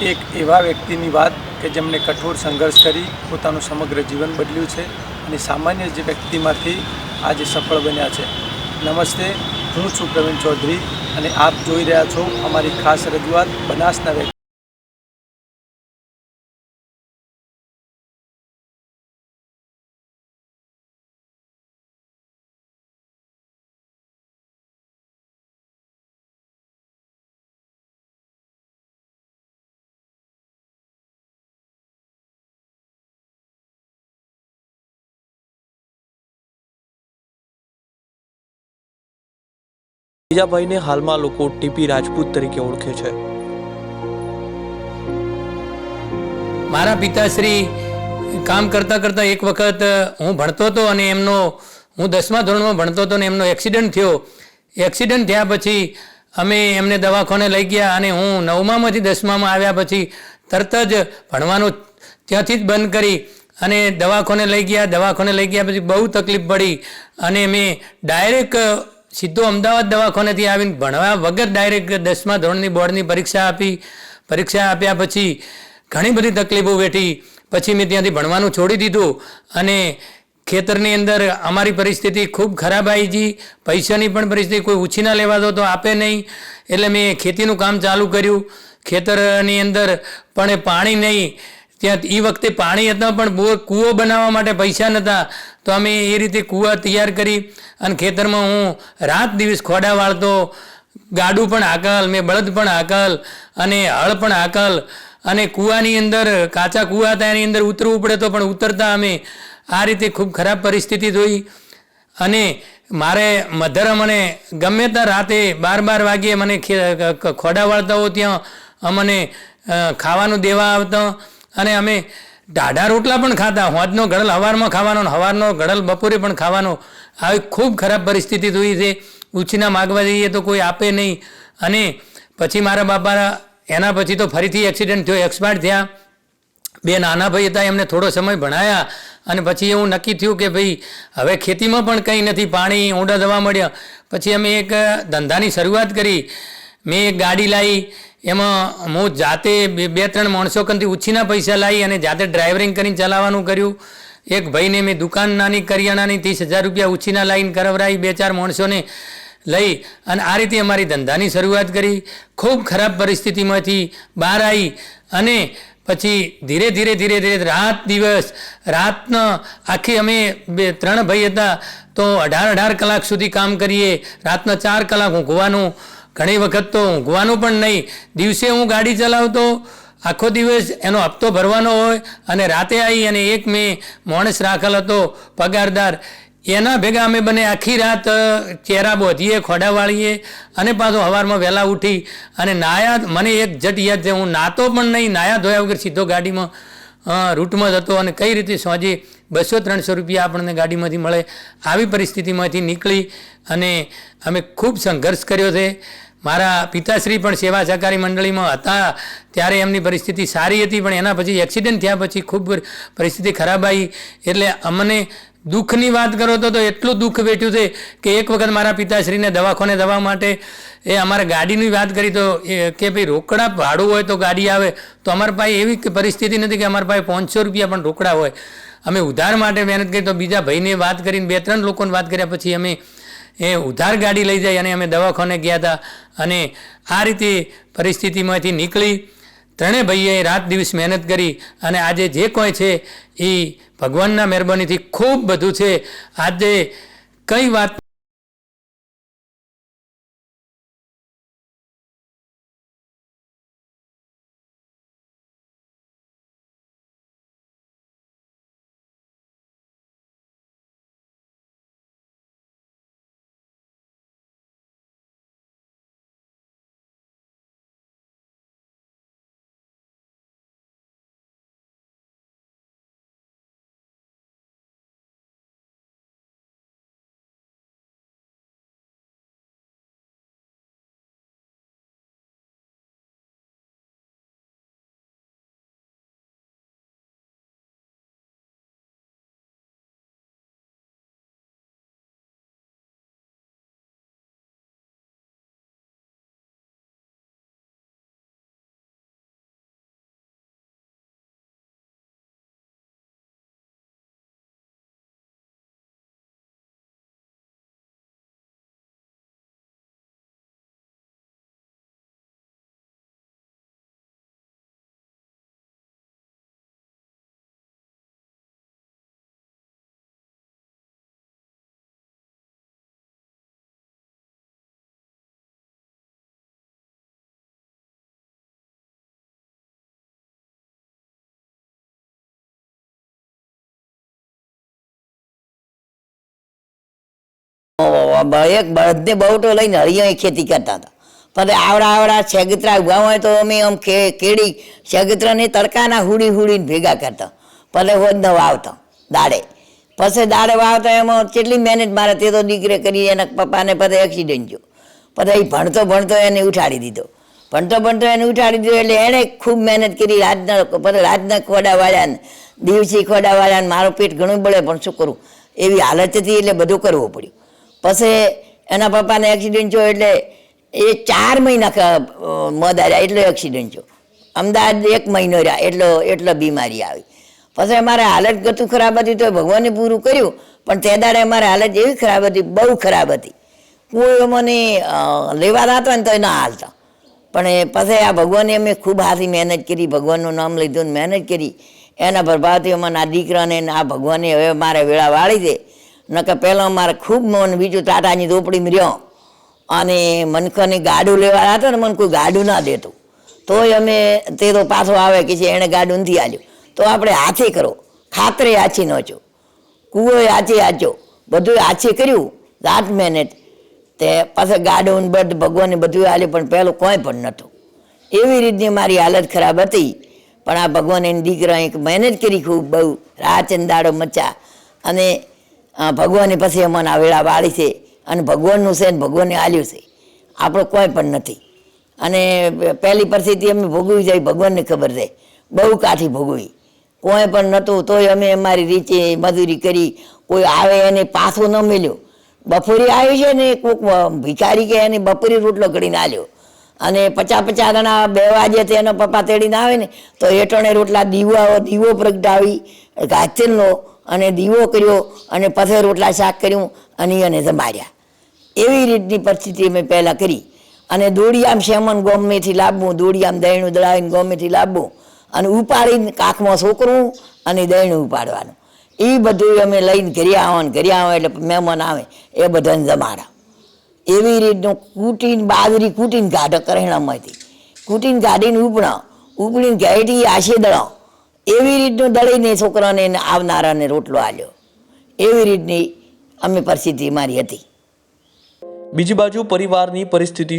એક એવા વ્યક્તિની વાત કે જેમણે કઠોર સંઘર્ષ કરી, પોતાનું સમગ્ર જીવન બદલ્યું છે અને સામાન્ય જે વ્યક્તિમાંથી આજે સફળ બન્યા છે. નમસ્તે, હું છું પ્રવીણ ચૌધરી અને આપ જોઈ રહ્યા છો અમારી ખાસ રજૂઆત બનાસના વ્યક્તિ બીજા ભાઈને હાલમાં લોકો ટીપી રાજપૂત તરીકે ઓળખે છે. મારા પિતાશ્રી કામ કરતાં કરતાં એક વખત હું ભણતો હતો અને એમનો, હું દસમા ધોરણમાં ભણતો હતો અને એમનો એક્સિડન્ટ થયો. એક્સિડન્ટ થયા પછી અમે એમને દવાખાને લઈ ગયા અને હું નવમામાંથી દસમામાં આવ્યા પછી તરત જ ભણવાનું ત્યાંથી જ બંધ કરી અને દવાખાને લઈ ગયા. દવાખાને લઈ ગયા પછી બહુ તકલીફ પડી અને મેં ડાયરેક્ટ સીધો અમદાવાદ દવાખાનેથી આવીને ભણવા વગર ડાયરેક્ટ દસમા ધોરણની બોર્ડની પરીક્ષા આપી. પરીક્ષા આપ્યા પછી ઘણી બધી તકલીફો વેઠી. પછી મેં ત્યાંથી ભણવાનું છોડી દીધું અને ખેતરની અંદર અમારી પરિસ્થિતિ ખૂબ ખરાબ આવી ગઈ. પૈસાની પણ પરિસ્થિતિ કોઈ ઉછીના લેવા દો તો આપે નહીં. એટલે મેં ખેતીનું કામ ચાલુ કર્યું. ખેતરની અંદર પણ પાણી નહીં. ત્યાં એ વખતે પાણી હતા, પણ કૂવો બનાવવા માટે પૈસા નહોતા તો અમે એ રીતે કૂવા તૈયાર કરી અને ખેતરમાં હું રાત દિવસ ખોડા વાળતો, ગાડું પણ હાકલ, મેં બળદ પણ હાકલ અને હળ પણ હાકલ અને કૂવાની અંદર, કાચા કૂવા હતા, એની અંદર ઉતરવું પડે તો પણ ઉતરતા અમે આ રીતે ખૂબ ખરાબ પરિસ્થિતિ જોઈ. અને મારે મધરમ મને ગમે ત્યાં રાતે બાર બાર વાગ્યે મને ખોડા વાળતા વાળતાઓ ત્યાં અમને ખાવાનું દેવા આવતા. અને અમે ઢાઢા રોટલા પણ ખાતા હોજનો ગળલ હવારમાં ખાવાનો હવારનો ગળલ બપોરે પણ ખાવાનો. આવી ખૂબ ખરાબ પરિસ્થિતિ થઈ છે. ઉછીના માગવા જઈએ તો કોઈ આપે નહીં. અને પછી મારા બાપા એના પછી તો ફરીથી એક્સિડન્ટ થયો એક્સપાયર થયા. બે નાના ભાઈ હતા, એમને થોડો સમય ભણાયા. અને પછી એવું નક્કી થયું કે ભાઈ, હવે ખેતીમાં પણ કંઈ નથી, પાણી, ઊંડા દવા મળ્યા. પછી અમે એક ધંધાની શરૂઆત કરી. મેં એક ગાડી લાવી. એમાં હું જાતે બે ત્રણ માણસો કંથી ઉછીના પૈસા લાવી અને જાતે ડ્રાઇવરિંગ કરીને ચલાવવાનું કર્યું. એક ભાઈને મેં દુકાન નાની, કરિયાણાની ત્રીસ હજાર રૂપિયા ઉછીના લાવીને કરવરાવી બે ચાર માણસોને લઈ અને આ રીતે અમારી ધંધાની શરૂઆત કરી. ખૂબ ખરાબ પરિસ્થિતિમાંથી બહાર આવી અને પછી ધીરે ધીરે ધીરે ધીરે રાત દિવસ, રાતનો આખી અમે બે, ત્રણ ભાઈ હતા તો અઢાર અઢાર કલાક સુધી કામ કરીએ. રાતના ચાર કલાક ઊંઘવાનું ઘણી વખત તો ઊંઘવાનું પણ નહીં. દિવસે હું ગાડી ચલાવતો, આખો દિવસ એનો હપ્તો ભરવાનો હોય અને રાતે આવી અને એક મેં માણસ રાખેલ હતો, પગારદાર. એના ભેગા અમે બને આખી રાત ચહેરા બોધીએ, ખોડા વાળીએ અને પાછો સવારમાં વહેલા ઉઠી અને નાયા, મને એક જટ યાદ છે, હું નાતો પણ નહીં, નાયા ધોયા વગર સીધો ગાડીમાં રૂટમાં રૂટમાં જતો અને કઈ રીતે સોજે બસો ત્રણસો રૂપિયા આપણને ગાડીમાંથી મળે, આવી પરિસ્થિતિમાંથી નીકળી અને અમે ખૂબ સંઘર્ષ કર્યો છે. મારા પિતાશ્રી પણ સેવા સહકારી મંડળીમાં હતા. ત્યારે એમની પરિસ્થિતિ સારી હતી, પણ એના પછી એક્સિડન્ટ થયા પછી ખૂબ પરિસ્થિતિ ખરાબ આવી. એટલે અમને દુઃખની વાત કરો તો એટલું દુઃખ વેઠ્યું છે કે એક વખત મારા પિતાશ્રીને દવાખાને દવા માટે એ અમારે ગાડીની વાત કરી તો કે ભાઈ રોકડા ભાડું હોય તો ગાડી આવે. તો અમારા પાસે એવી પરિસ્થિતિ નથી કે અમારા પાસે પાંચસો રૂપિયા પણ રોકડા હોય. અમે ઉધાર માટે મહેનત કરી તો બીજા ભાઈને વાત કરીને બે ત્રણ લોકોને વાત કર્યા. પછી અમે એ ઉધાર ગાડી લઈ જાય અને અમે દવાખાને ગયા હતા. અને આ રીતે પરિસ્થિતિમાંથી નીકળી ત્રણેય ભાઈએ રાત દિવસ મહેનત કરી અને આજે જે કોઈ છે એ ભગવાનના મહેરબાનીથી ખૂબ બધું છે. આજે કઈ વાત એક બળદને બહુટો લઈને હળિયા ખેતી કરતા હતા. પછી આવડા આવડા શેગતરા ઉગા હોય તો અમે આમ ખે કેડી શેગતરાને તડકાના હુડી હુડીને ભેગા કરતા. પછી હોદ ન વાવતા, દાડે. પછી દાડે વાવતા એમાં કેટલી મહેનત મારે તે તો દીકરે કરી, એના પપ્પાને પછી એક્સિડન્ટ થયો. પછી ભણતો ભણતો એને ઉઠાડી દીધો. ભણતો ભણતો એને ઉઠાડી દીધો એટલે એણે ખૂબ મહેનત કરી રાતના રાતના ખોડા વાળ્યાને દિવસી ખોડા મારું પેટ ઘણું બળે, પણ શું કરું? એવી હાલત હતી એટલે બધું કરવું પડ્યું. પછી એના પપ્પાને એક્સિડન્ટ થયો એટલે એ ચાર મહિના મદ આવ્યા એટલો એક્સિડન્ટ થયો. અમદાવાદ એક મહિનો રહ્યા, એટલો એટલો બીમારી આવી. પછી અમારે હાલત ગતું ખરાબ હતી તો ભગવાને પૂરું કર્યું, પણ તે દાડે અમારે હાલત એવી ખરાબ હતી, બહુ ખરાબ હતી. કોઈ મને લેવા હતા ને તો ના હાલતા. પણ એ પછી આ ભગવાને અમે ખૂબ હાથી મહેનત કરી, ભગવાનનું નામ લીધું ને મહેનત કરી. એના પ્રભાવથી અમારા દીકરાને આ ભગવાને હવે મારે વેળા વાળી દે નકર પહેલાં મારે ખૂબ મન બીજું ટાટાની ઝોપડીમાં રહ્યો. અને મનખાની ગાડું લેવા હતા ને મને કોઈ ગાડું ના દેતું. તોય અમે તે તો પાછો આવે કે છે એણે ગાડું નથી આલ્યું. તો આપણે હાથે કરો. ખાતરે આછી નોચો કૂવો આચી આચો બધું આછી કર્યું. દાંત મહેનત તે પાછા ગાડું બધ ભગવાને બધું આલ્યું, પણ પહેલું કોઈ પણ નહોતું. એવી રીતની મારી હાલત ખરાબ હતી. પણ આ ભગવાન એની દીકરા એક મહેનત કરી ખૂબ, બહુ. રાત દાડો મચા. અને ભગવાને પછી અમને આ વેળા વાળી છે અને ભગવાનનું છે ને ભગવાને આલ્યું છે. આપણો કોઈ પણ નથી. અને પહેલી પરિસ્થિતિ અમે ભોગવી જાય, ભગવાનને ખબર છે બહુ કાઠી ભોગવી. કોઈ પણ નહોતું, તોય અમે અમારી રીતે મજૂરી કરી. કોઈ આવે એને પાછો ન મળ્યો બપોરે આવ્યું છે ને કોઈક ભિખારી કે એને બપોરે રોટલો કરીને આલ્યો. અને પચાસ પચાસ જણા બે વાગે તેનો પપ્પા તેડીને આવે ને, તો એટણે રોટલા દીવો દીવો પ્રગટાવી ગાયત્રીનો અને દીવો કર્યો અને પથે રોટલા શાક કર્યું અને એને જમાડ્યા એવી રીતની પરિસ્થિતિ અમે પહેલાં કરી. અને દોડિયામ શેમન ગોમેથી લાવવું દોડિયામ દહીણું દળાવીને ગોમેથી લાવવું અને ઉપાડીને કાખમાં છોકરું અને દહીણું ઉપાડવાનું. એ બધું અમે લઈને ઘરે આવવાનું ઘરે આવે એટલે મહેમાન આવે, એ બધાને જમાડા એવી રીતનું કૂટીને, બાજરી કૂટીને ગાઢ કરેણામાંથી. કૂટીને ગાડીને ઉપડા ઉપડીને ઘેટી આશી દળો એવી રીતનું દળીને છોકરાને આવનારાને રોટલો આલ્યો. એવી રીતની અમે પરિસ્થિતિ મારી હતી. બીજી બાજુ પરિવારની પરિસ્થિતિ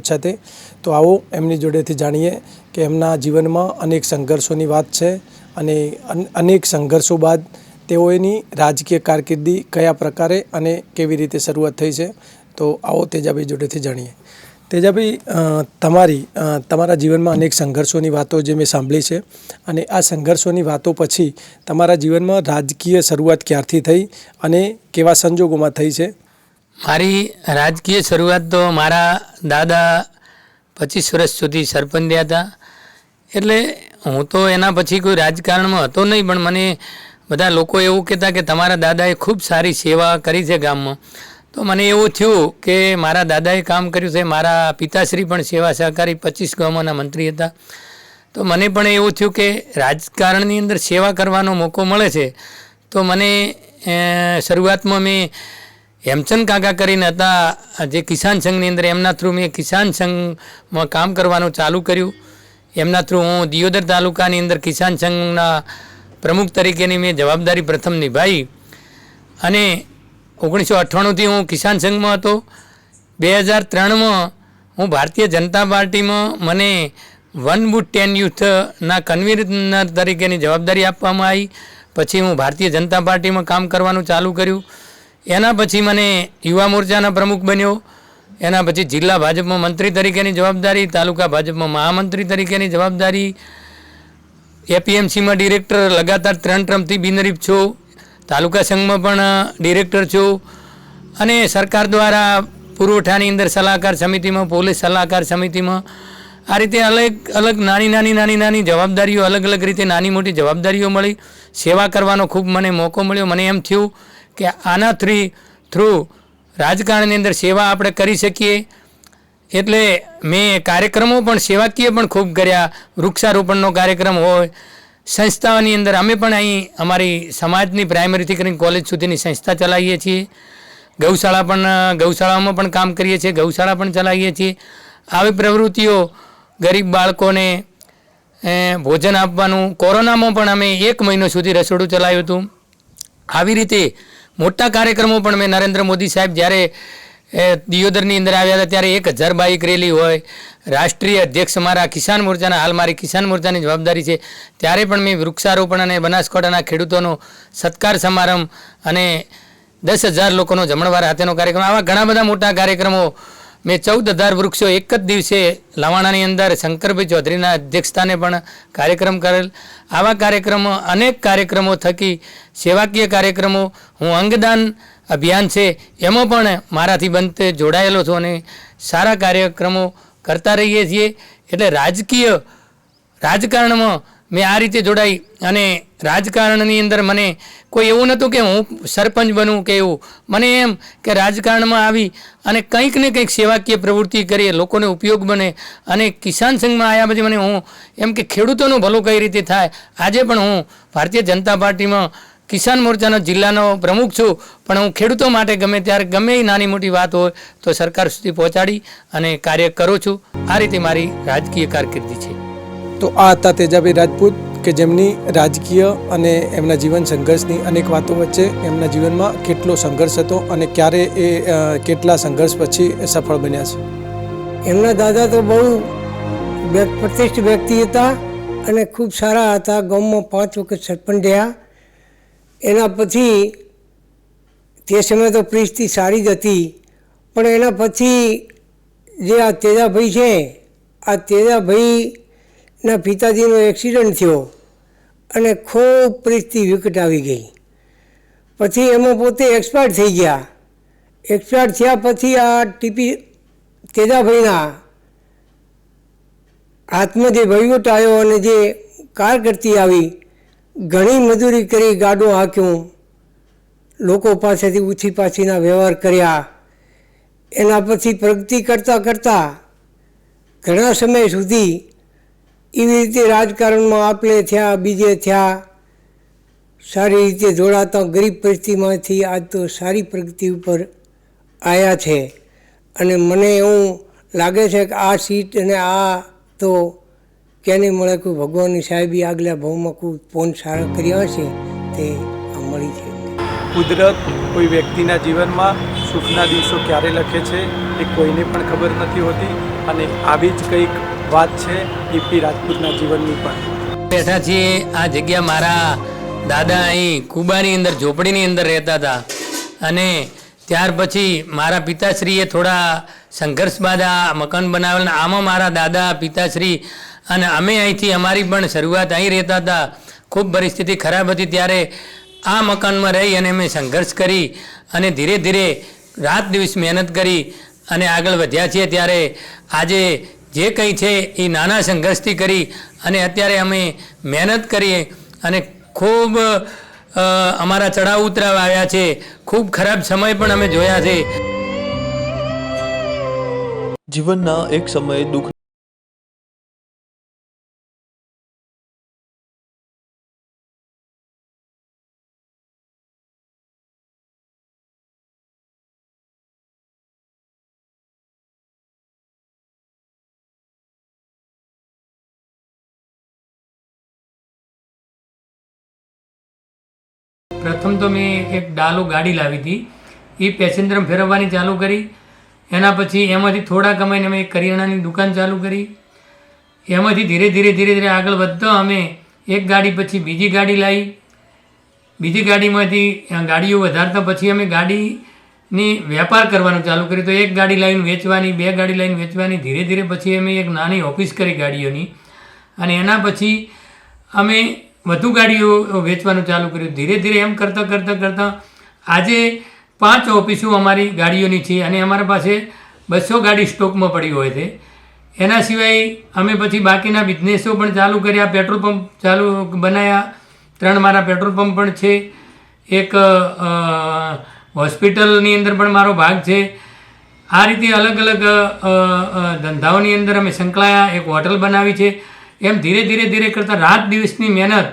છે તો આવો એમની જોડેથી જાણીએ કે એમના જીવનમાં અનેક સંઘર્ષોની વાત છે અને અનેક સંઘર્ષો બાદ તેઓની રાજકીય કારકિર્દી કયા પ્રકારે અને કેવી રીતે શરૂઆત થઈ છે. તો આવો તેજાભાઈ જોડેથી જાણીએ. તેજાભાઈ તમારી તમારા જીવનમાં અનેક સંઘર્ષોની વાતો જે મેં સાંભળી છે અને આ સંઘર્ષોની વાતો પછી તમારા જીવનમાં રાજકીય શરૂઆત ક્યારથી થઈ અને કેવા સંજોગોમાં થઈ છે? મારી રાજકીય શરૂઆત તો મારા દાદા પચીસ વર્ષ સુધી સરપંચ્યા હતા. એટલે હું તો એના પછી કોઈ રાજકારણમાં હતો નહીં, પણ મને બધા લોકો એવું કહેતા કે તમારા દાદાએ ખૂબ સારી સેવા કરી છે ગામમાં. તો મને એવું થયું કે મારા દાદાએ કામ કર્યું છે, મારા પિતાશ્રી પણ સેવા સહકારી પચીસ ગામોના મંત્રી હતા. તો મને પણ એવું થયું કે રાજકારણની અંદર સેવા કરવાનો મોકો મળે છે. તો મને શરૂઆતમાં મેં હેમચંદ કાકા કરીને હતા, જે કિસાન સંઘની અંદર એમના થ્રુ મેં કિસાન સંઘમાં કામ કરવાનું ચાલુ કર્યું. એમના થ્રુ હું દિયોદર તાલુકાની અંદર કિસાન સંઘના પ્રમુખ તરીકેની મેં જવાબદારી પ્રથમ નિભાવી અને ઓગણીસો અઠ્ઠાણુંથી હું કિસાન સંઘમાં હતો. બે હજાર ત્રણમાં હું ભારતીય જનતા પાર્ટીમાં મને વન બુટ ટેન યુથના કન્વીનર તરીકેની જવાબદારી આપવામાં આવી. પછી હું ભારતીય જનતા પાર્ટીમાં કામ કરવાનું ચાલુ કર્યું. એના પછી મને યુવા મોરચાના પ્રમુખ બન્યો. એના પછી જિલ્લા ભાજપમાં મંત્રી તરીકેની જવાબદારી, તાલુકા ભાજપમાં મહામંત્રી તરીકેની જવાબદારી. એપીએમસીમાં ડિરેક્ટર લગાતાર ત્રણ ટ્રમથી બિનરીફ છો. તાલુકા સંઘમાં પણ ડિરેક્ટર છું. અને સરકાર દ્વારા પુરવઠાની અંદર સલાહકાર સમિતિમાં, પોલીસ સલાહકાર સમિતિમાં, આ રીતે અલગ અલગ નાની નાની નાની નાની જવાબદારીઓ, અલગ અલગ રીતે નાની, મોટી જવાબદારીઓ મળી. સેવા કરવાનો ખૂબ મને મોકો મળ્યો. મને એમ થયું કે આના થ્રી થ્રુ રાજકારણની અંદર સેવા આપણે કરી શકીએ. એટલે મેં કાર્યક્રમો પણ સેવાકીય પણ ખૂબ કર્યા. વૃક્ષારોપણનો કાર્યક્રમ હોય, સંસ્થાઓની અંદર અમે પણ અહીં અમારી સમાજની પ્રાઇમરીથી કરીને કોલેજ સુધીની સંસ્થા ચલાવીએ છીએ. ગૌશાળા પણ ગૌશાળામાં પણ કામ કરીએ છીએ, ગૌશાળા પણ ચલાવીએ છીએ. આવી પ્રવૃત્તિઓ ગરીબ બાળકોને ભોજન આપવાનું, કોરોનામાં પણ અમે એક મહિનો સુધી રસોડું ચલાવ્યું હતું. આવી રીતે મોટા કાર્યક્રમો પણ મેં નરેન્દ્ર મોદી સાહેબ જ્યારે દિયોદરની અંદર આવ્યા હતા, ત્યારે એક હજાર બાઇક રેલી હોય, રાષ્ટ્રીય અધ્યક્ષ મારા કિસાન મોરચાના, હાલ મારી કિસાન મોરચાની જવાબદારી છે, ત્યારે પણ મેં વૃક્ષારોપણ અને બનાસકાંઠાના ખેડૂતોનો સત્કાર સમારંભ અને દસ હજાર લોકોનો જમણવાર હાથેનો કાર્યક્રમ, આવા ઘણા બધા મોટા કાર્યક્રમો મેં ચૌદ હજાર વૃક્ષો એક જ દિવસે લવાણાની અંદર શંકરભાઈ ચૌધરીના અધ્યક્ષસ્થાને પણ કાર્યક્રમ કરેલ. આવા કાર્યક્રમો, અનેક કાર્યક્રમો થકી સેવાકીય કાર્યક્રમો, હું અંગદાન અભિયાન છે, એમાં પણ મારાથી બનતે જોડાયેલો છું અને સારા કાર્યક્રમો કરતા રહીએ છીએ. એટલે રાજકીય રાજકારણમાં મેં આ રીતે જોડાઈ અને રાજકારણની અંદર મને કોઈ એવું નહોતું કે હું સરપંચ બનું કે એવું. મને એમ કે રાજકારણમાં આવી અને કંઈક ને કંઈક સેવાકીય પ્રવૃત્તિ કરીએ લોકોને ઉપયોગ બને અને કિસાન સંઘમાં આવ્યા પછી મને હું એમ કે ખેડૂતોનું ભલું કઈ રીતે થાય? આજે પણ હું ભારતીય જનતા પાર્ટીમાં કિસાન મોરચાનો જિલ્લાનો પ્રમુખ છું, પણ હું ખેડૂતો માટે ગમે ત્યારે ગમે એ નાની મોટી વાત હોય તો સરકાર સુધી પહોંચાડી અને કાર્ય કરું છું. આ રીતે મારી રાજકીય કારકિર્દી છે. તો આ હતા તેજાભાઈ રાજપૂત કે જેમની રાજકીય અને એમના જીવન સંઘર્ષની અનેક વાતો વચ્ચે એમના જીવનમાં કેટલો સંઘર્ષ હતો અને ક્યારે એ કેટલા સંઘર્ષ પછી સફળ બન્યા છે? એમના દાદા તો બહુ પ્રતિષ્ઠ વ્યક્તિ હતા અને ખૂબ સારા હતા. ગામમાં પાંચ વખત સરપંચ રહ્યા. એના પછી તે સમયે તો પરિસ્થિતિ સારી જ હતી. પણ એના પછી જે આ તેજાભાઈ છે, આ તેજાભાઈના પિતાજીનો એક્સિડન્ટ થયો અને ખૂબ પરિસ્થિતિ વિકટ આવી ગઈ. પછી એમાં પોતે એક્સપાયર્ડ થઈ ગયા. એક્સપાયર થયા પછી આ ટીપી તેજાભાઈના હાથમાં જે વહીવટ આવ્યો અને જે કારકર્તી આવી, ઘણી મજૂરી કરી, ગાડો હાંક્યું, લોકો પાસેથી ઉછી પાછીના વ્યવહાર કર્યા. એના પછી પ્રગતિ કરતાં કરતાં ઘણા સમય સુધી એવી રીતે રાજકારણમાં આપલે થયા, બીજે થયા, સારી રીતે જોડાતા ગરીબ પરિસ્થિતિમાંથી આજ તો સારી પ્રગતિ ઉપર આવ્યા છે. અને મને એવું લાગે છે કે આ સીટ અને આ તો કેને મળે કોઈ ભગવાનની સાહેબી આગલા ભાવમાં કોઈ ફોન સારા કર્યા હશે, તે આ મળી છે. કુદરત કોઈ વ્યક્તિના જીવનમાં સુખના દિવસો ક્યારે લખે છે, એ કોઈને પણ ખબર નથી હોતી. અને આવી જ કંઈક વાત છે ઈપી રાજપૂતના જીવનની પણ. બેઠા છીએ આ જગ્યા મારા દાદા અહીં કુબાની અંદર, ઝોપડીની અંદર રહેતા હતા. અને ત્યાર પછી મારા પિતાશ્રીએ થોડા સંઘર્ષ બાદ આ મકાન બનાવેલ આમાં મારા દાદા, પિતાશ્રી અને અમે અહીંથી, અમારી પણ શરૂઆત અહીં રહેતા હતા. ખૂબ પરિસ્થિતિ ખરાબ હતી. ત્યારે આ મકાનમાં રહી અને અમે સંઘર્ષ કરી અને ધીરે ધીરે રાત દિવસ મહેનત કરી અને આગળ વધ્યા છીએ. ત્યારે આજે જે કંઈ છે એ નાના સંઘર્ષથી કરી અને અત્યારે અમે મહેનત કરીએ અને ખૂબ અમારા ચડાવ ઉતરાવ આવ્યા છે. ખૂબ ખરાબ સમય પણ અમે જોયા છે. જીવનના એક સમયે દુઃખ પ્રથમ તો મેં એક ડાલો ગાડી લાવી હતી. એ પેસેન્જર ફેરવવાની ચાલુ કરી. એના પછી એમાંથી થોડા કમાઈને અમે કરિયાણાની દુકાન ચાલુ કરી. એમાંથી ધીરે ધીરે ધીરે ધીરે આગળ વધતા અમે એક ગાડી પછી બીજી ગાડી લાવી. બીજી ગાડીમાંથી ગાડીઓ વધારતા પછી અમે ગાડીની વેપાર કરવાનું ચાલુ કર્યું. તો એક ગાડી લાવીને વેચવાની, બે ગાડી લાવીને વેચવાની, ધીરે ધીરે પછી અમે એક નાની ઓફિસ કરી ગાડીઓની. અને એના પછી અમે વધુ ગાડીઓ વેચવાનું ચાલુ કર્યું. ધીરે ધીરે એમ કરતાં કરતાં કરતાં આજે પાંચ ઓફિસો અમારી ગાડીઓની છે અને અમારા પાસે બસો ગાડી સ્ટોકમાં પડી હોય છે. એના સિવાય અમે પછી બાકીના બિઝનેસો પણ ચાલુ કર્યા. પેટ્રોલ પંપ ચાલુ બનાવ્યા ત્રણ મારા પેટ્રોલ પંપ પણ છે. એક હોસ્પિટલની અંદર પણ મારો ભાગ છે. આ રીતે અલગ અલગ ધંધાઓની અંદર અમે સંકળાયા. એક હોટલ બનાવી છે. એમ ધીરે ધીરે ધીરે કરતાં રાત દિવસની મહેનત,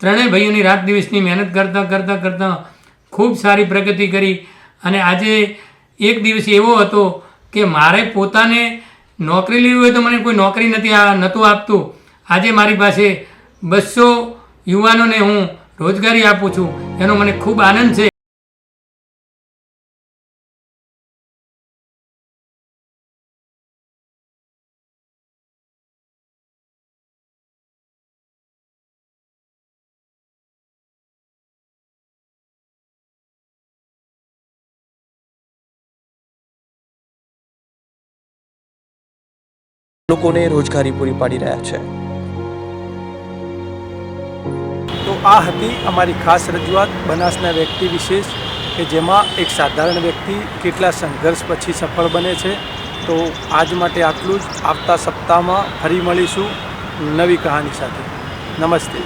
ત્રણેય ભાઈઓની રાત દિવસની મહેનત કરતાં કરતાં કરતાં ખૂબ સારી પ્રગતિ કરી. અને આજે એક દિવસ એવો હતો કે મારે પોતાને નોકરી લેવી હોય તો મને કોઈ નોકરી નથી, આ નહોતું આપતું. આજે મારી પાસે બસો યુવાનોને હું રોજગારી આપું છું. એનો મને ખૂબ આનંદ છે. લોકોને રોજગારી પૂરી પાડી રહ્યા છે. તો આ હતી અમારી ખાસ રજૂઆત બનાસના વ્યક્તિ વિશેષ, કે જેમાં એક સાધારણ વ્યક્તિ કેટલા સંઘર્ષ પછી સફળ બને છે. તો આજ માટે આટલું જ. આવતા સપ્તાહમાં ફરી મળીશું નવી કહાની સાથે. નમસ્તે.